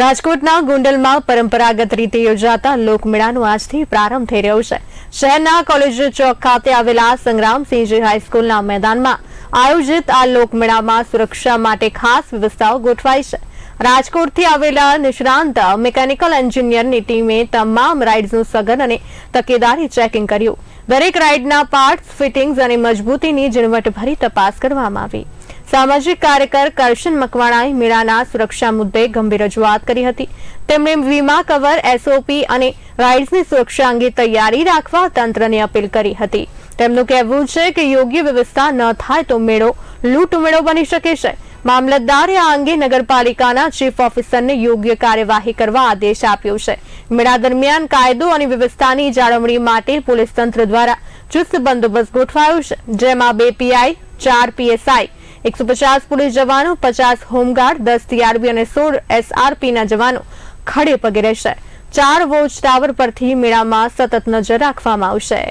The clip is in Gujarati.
રાજકોટના ગુંડલમાં પરંપરાગત રીતે યોજાતા લોકમેળાનો આજથી પ્રારંભ થઈ રહ્યો છે. શહેરના કોલેજ ચોક ખાતે આવેલા સંગ્રામસિંહજી હાઈસ્કૂલના મેદાનમાં આયોજિત આ લોકમેળામાં સુરક્ષા માટે ખાસ વ્યવસ્થાઓ ગોઠવાઈ છે. રાજકોટથી આવેલા નિષ્ણાંત મિકેનિકલ એન્જિનિયરની ટીમે તમામ રાઇડ્સનું સઘન અને તકેદારી ચેકિંગ કર્યું. દરેક રાઇડના પાર્ટ્સ, ફિટિંગ્સ અને મજબૂતીની ઝીણવટભરી તપાસ કરવામાં આવી. સામાજિક કાર્યકર કરશન મકવાણાએ મેળાના સુરક્ષા મુદ્દે ગંભીર રજૂઆત કરી હતી. તેમણે વીમા કવર એસઓપી અને રાઇડ્સની સુરક્ષા અંગે તૈયારી રાખવા તંત્રને અપીલ કરી હતી. તેમનું કહેવું છે કે યોગ્ય વ્યવસ્થા ન થાય તો મેળો લૂંટ મેળો બની શકે છે. મામલતદારે આ અંગે નગરપાલિકાના ચીફ ઓફિસરને યોગ્ય કાર્યવાહી કરવા આદેશ આપ્યો છે. મેળા દરમિયાન કાયદો અને વ્યવસ્થાની જાળવણી માટે પોલીસ તંત્ર દ્વારા ચુસ્ત બંદોબસ્ત ગોઠવાયો છે. જેમાં બે પીઆઈ ચાર પીએસઆઈ એકસો પચાસ પોલીસ જવાનો, પચાસ હોમગાર્ડ, દસ ટીઆરબી અને સોળ એસઆરપી ના જવાનો ખડે પગે રહેશે. ચાર વોચ ટાવર પરથી મેળામાં સતત નજર રાખવામાં આવશે.